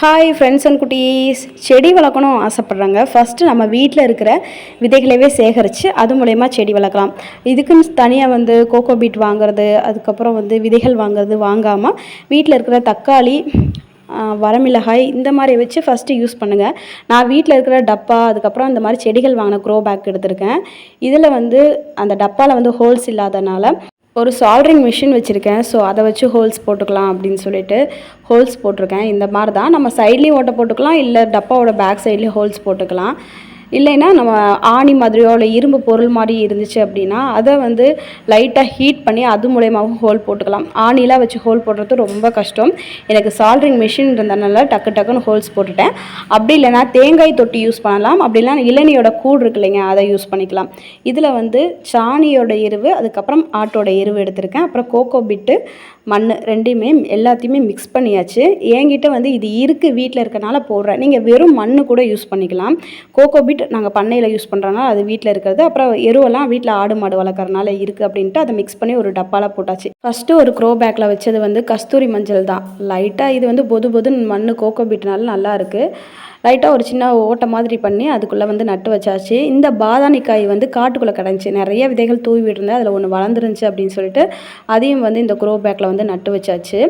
Hi friends and குட்டீஸ். செடி வளர்க்கணும் ஆசைப்பட்றாங்க. ஃபஸ்ட்டு நம்ம வீட்டில் இருக்கிற விதைகளவே சேகரித்து அது மூலயமா செடி வளர்க்கலாம். இதுக்குன்னு தனியாக வந்து கோகோ பீட் வாங்குறது அதுக்கப்புறம் வந்து விதைகள் வாங்குறது வாங்காமல் வீட்டில் இருக்கிற தக்காளி வரமிளகாய் இந்த மாதிரி வச்சு ஃபஸ்ட்டு யூஸ் பண்ணுங்கள் நான் வீட்டில் இருக்கிற டப்பா அதுக்கப்புறம் இந்த மாதிரி செடிகள் வாங்கின க்ரோ பேக் எடுத்திருக்கேன். இதில் வந்து அந்த டப்பாவில் வந்து ஹோல்ஸ் இல்லாதனால ஒரு சால்ட்ரிங் மிஷின் வச்சுருக்கேன். ஸோ அதை வச்சு ஹோல்ஸ் போட்டுக்கலாம் அப்படின்னு சொல்லிட்டு ஹோல்ஸ் போட்டிருக்கேன். இந்த மாதிரி தான். நம்ம சைட்லேயும் ஓட்டை போட்டுக்கலாம் இல்லை டப்பாவோட பேக் சைட்லேயும் ஹோல்ஸ் போட்டுக்கலாம். இல்லைன்னா நம்ம ஆணி மாதிரியோ இல்லை இரும்பு பொருள் மாதிரி இருந்துச்சு அப்படின்னா அதை வந்து லைட்டாக ஹீட் பண்ணி அது மூலயமாவும் ஹோல் போட்டுக்கலாம். ஆணிலாம் வச்சு ஹோல் போடுறது ரொம்ப கஷ்டம். எனக்கு சால்ட்ரிங் மிஷின் இருந்ததுனால டக்கு டக்குன்னு ஹோல்ஸ் போட்டுட்டேன். அப்படி இல்லைனா தேங்காய் தொட்டி யூஸ் பண்ணலாம். அப்படி இல்லைனா இளநியோட கூடு இருக்கு இல்லைங்க அதை யூஸ் பண்ணிக்கலாம். இதில் வந்து சாணியோட எருவு அதுக்கப்புறம் ஆட்டோட எருவு எடுத்திருக்கேன். அப்புறம் கோகோ பிட்டு மண் ரெண்டையுமே எல்லாத்தையுமே மிக்ஸ் பண்ணியாச்சு. என்கிட்ட வந்து இது இருக்குது வீட்டில் இருக்கனால போடுறேன். நீங்கள் வெறும் மண் கூட யூஸ் பண்ணிக்கலாம். கோகோ பிட் நாங்கள் பண்ணையில் யூஸ் பண்ணுறனால அது வீட்டில் இருக்கிறது. அப்புறம் எருவெல்லாம் வீட்டில் ஆடு மாடு வளர்க்குறனால இருக்குது அப்படின்ட்டு அதை மிக்ஸ் பண்ணி ஒரு டப்பாவில் போட்டாச்சு. ஃபஸ்ட்டு ஒரு க்ரோ பேக்கில் வச்சது வந்து கஸ்தூரி மஞ்சள் தான். லைட்டாக இது வந்து பொது பொதுன்னு மண் கோகோ பிட்னால நல்லா இருக்குது லைட்டாக ஒரு சின்ன ஓட்டை மாதிரி பண்ணி அதுக்குள்ளே வந்து நட்டு வச்சாச்சு. இந்த பாதாணிக்காய் வந்து காட்டுக்குள்ளே கிடந்துச்சு நிறைய விதைகள் தூவி விட்டுருந்தேன் அதில் ஒன்று வளர்ந்துருந்துச்சு அப்படின்னு சொல்லிட்டு அதையும் வந்து இந்த க்ரோ பேக்கில் வந்து நட்டு வச்சாச்சு.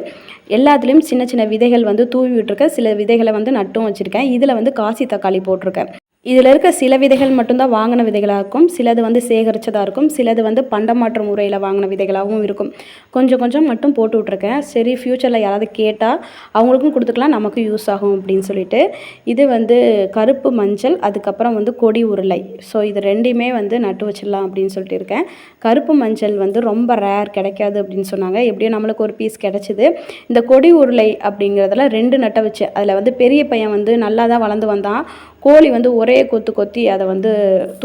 எல்லாத்துலேயும் சின்ன சின்ன விதைகள் வந்து தூவி விட்டுருக்கேன். சில விதைகளை வந்து நட்டும் வச்சுருக்கேன். இதில் வந்து காசி தக்காளி போட்டிருக்கேன். இதில் இருக்க சில விதைகள் மட்டும்தான் வாங்கின விதைகளாக இருக்கும் சிலது வந்து சேகரித்ததாக இருக்கும். சிலது வந்து பண்டமாற்று முறையில் வாங்கின விதைகளாகவும் இருக்கும். கொஞ்சம் கொஞ்சம் மட்டும் போட்டு விட்ருக்கேன் சரி ஃப்யூச்சரில் யாராவது கேட்டால் அவங்களுக்கும் கொடுத்துக்கலாம். நமக்கும் யூஸ் ஆகும் அப்படின்னு சொல்லிட்டு. இது வந்து கருப்பு மஞ்சள் அதுக்கப்புறம் வந்து கொடி உருளை. ஸோ இது ரெண்டையுமே வந்து நட்டு வச்சிடலாம் அப்படின்னு சொல்லிட்டு இருக்கேன். கருப்பு மஞ்சள் வந்து ரொம்ப ரேர் கிடைக்காது அப்படின்னு சொன்னாங்க. எப்படியும் நம்மளுக்கு ஒரு பீஸ் கிடச்சிது. இந்த கொடி உருளை அப்படிங்கிறதுல ரெண்டு நட்டை வச்சு அதில் வந்து பெரிய பையன் வந்து நல்லா தான் வளர்ந்து வந்தான். கோழி வந்து ஒரே கொத்து கொத்தி அதை வந்து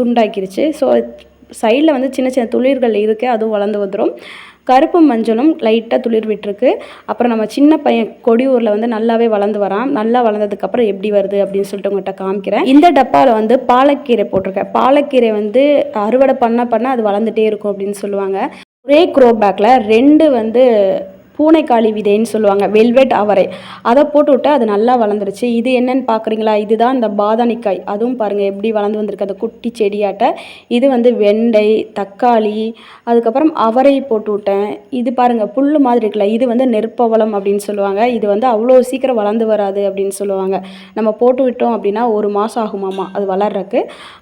துண்டாக்கிருச்சு. ஸோ சைடில் வந்து சின்ன சின்ன துளிர்கள் இருக்குது அதுவும் வளர்ந்து வந்துடும் கருப்பு மஞ்சளும் லைட்டாக துளிர் விட்டுருக்கு. அப்புறம் நம்ம சின்ன பையன் கொடியூரில் வந்து நல்லாவே வளர்ந்து வரான். நல்லா வளர்ந்ததுக்கப்புறம் எப்படி வருது அப்படின்னு சொல்லிட்டு உங்கள்கிட்ட காமிக்கிறேன். இந்த டப்பாவில் வந்து பாலக்கீரை போட்டிருக்கேன். பாலக்கீரை வந்து அறுவடை பண்ண பண்ண அது வளர்ந்துட்டே இருக்கும் அப்படின்னு சொல்லுவாங்க. ஒரே க்ரோ பேக்கில் ரெண்டு வந்து பூனைக்காளி விதைன்னு சொல்லுவாங்க வெல்வெட் அவரை. அதை போட்டு விட்டு அது நல்லா வளர்ந்துருச்சு. இது என்னன்னு பார்க்குறீங்களா இதுதான் இந்த பாதானிக்காய். அதுவும் பாருங்கள் எப்படி வளர்ந்து வந்திருக்கு. அந்த குட்டி செடியாட்ட. இது வந்து வெண்டை தக்காளி அதுக்கப்புறம் அவரை போட்டு விட்டேன். இது பாருங்கள் புல் மாதிரி இருக்குல்ல இது வந்து நெற்பவளம் அப்படின்னு சொல்லுவாங்க. இது வந்து அவ்வளோ சீக்கிரம் வளர்ந்து வராது அப்படின்னு சொல்லுவாங்க. நம்ம போட்டு விட்டோம் அப்படின்னா ஒரு மாதம் ஆகுமாமா அது வளர்றக்கு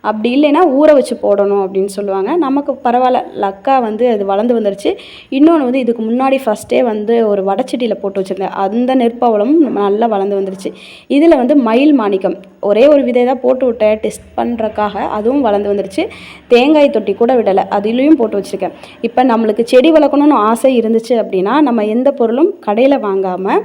அப்படி இல்லைன்னா ஊற வச்சு போடணும் அப்படின்னு சொல்லுவாங்க. நமக்கு பரவாயில்ல லக்கா வந்து அது வளர்ந்து வந்துருச்சு. இன்னொன்று வந்து இதுக்கு முன்னாடி ஃபஸ்ட்டே வந்து வந்து ஒரு வடச்சட்டியில் போட்டு வச்சுருந்தேன். அந்த நெற்பவளமும் நல்லா வளர்ந்து வந்துருச்சு. இதில் வந்து மயில் மாணிக்கம். ஒரே ஒரு விதை தான் போட்டு விட்டேன் டெஸ்ட் பண்ணுறக்காக அதுவும் வளர்ந்து வந்துருச்சு. தேங்காய் தொட்டி கூட விடலை அதுலேயும் போட்டு வச்சுருக்கேன். இப்போ நம்மளுக்கு செடி வளர்க்கணும்னு ஆசை இருந்துச்சு அப்படின்னா நம்ம எந்த பொருளும் கடையில் வாங்காமல்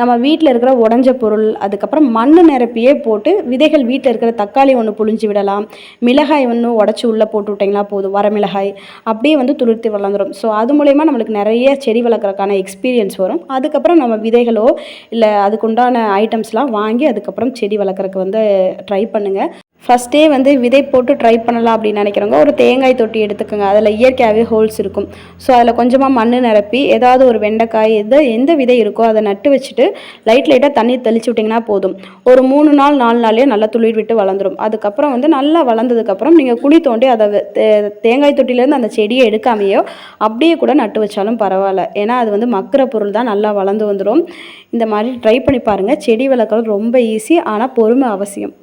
நம்ம வீட்டில் இருக்கிற உடஞ்ச பொருள் அதுக்கப்புறம் மண் நிரப்பியே போட்டு விதைகள் வீட்டில் இருக்கிற தக்காளி ஒன்று புழிஞ்சு விடலாம் மிளகாய் ஒன்று உடச்சி உள்ளே போட்டு விட்டிங்களா போதும் வரமிளகாய் அப்படியே வந்து துளிர்த்து வளர்ந்துடும் ஸோ அது மூலயமா நம்மளுக்கு நிறைய செடி வளர்க்குறக்கான எக்ஸ்பீரியன்ஸ் வரும். அதுக்கப்புறம் நம்ம விதைகளோ இல்லை அதுக்குண்டான ஐட்டம்ஸ்லாம் வாங்கி அதுக்கப்புறம் செடி வளர்க்குறதுக்கு வந்து ட்ரை பண்ணுங்கள் ஃபஸ்ட்டே வந்து விதை போட்டு ட்ரை பண்ணலாம் அப்படின்னு நினைக்கிறவங்க ஒரு தேங்காய் தொட்டி எடுத்துக்கோங்க. அதில் இயற்கையாகவே ஹோல்ஸ் இருக்கும். ஸோ அதில் கொஞ்சமாக மண் நிரப்பி ஏதாவது ஒரு வெண்டைக்காய் எது எந்த விதை இருக்கோ அதை நட்டு வச்சுட்டு லைட் லைட்டாக தண்ணி தெளிச்சு விட்டிங்கன்னா போதும். ஒரு மூணு நாள் நாலு நாள்லேயே நல்லா துளிர் விட்டு வளர்ந்துடும் அதுக்கப்புறம் வந்து நல்லா வளர்ந்ததுக்கப்புறம் நீங்கள் குழி தோண்டி அதை தே- தேங்காய் தொட்டிலேருந்து அந்த செடியை எடுக்காமையோ அப்படியே கூட நட்டு வச்சாலும் பரவாயில்ல. ஏன்னா அது வந்து மக்கிற பொருள் தான் நல்லா வளர்ந்து வந்துடும் இந்த மாதிரி ட்ரை பண்ணி பாருங்கள் செடி வளர்க்குறது ரொம்ப ஈஸி ஆனால் பொறுமை அவசியம்.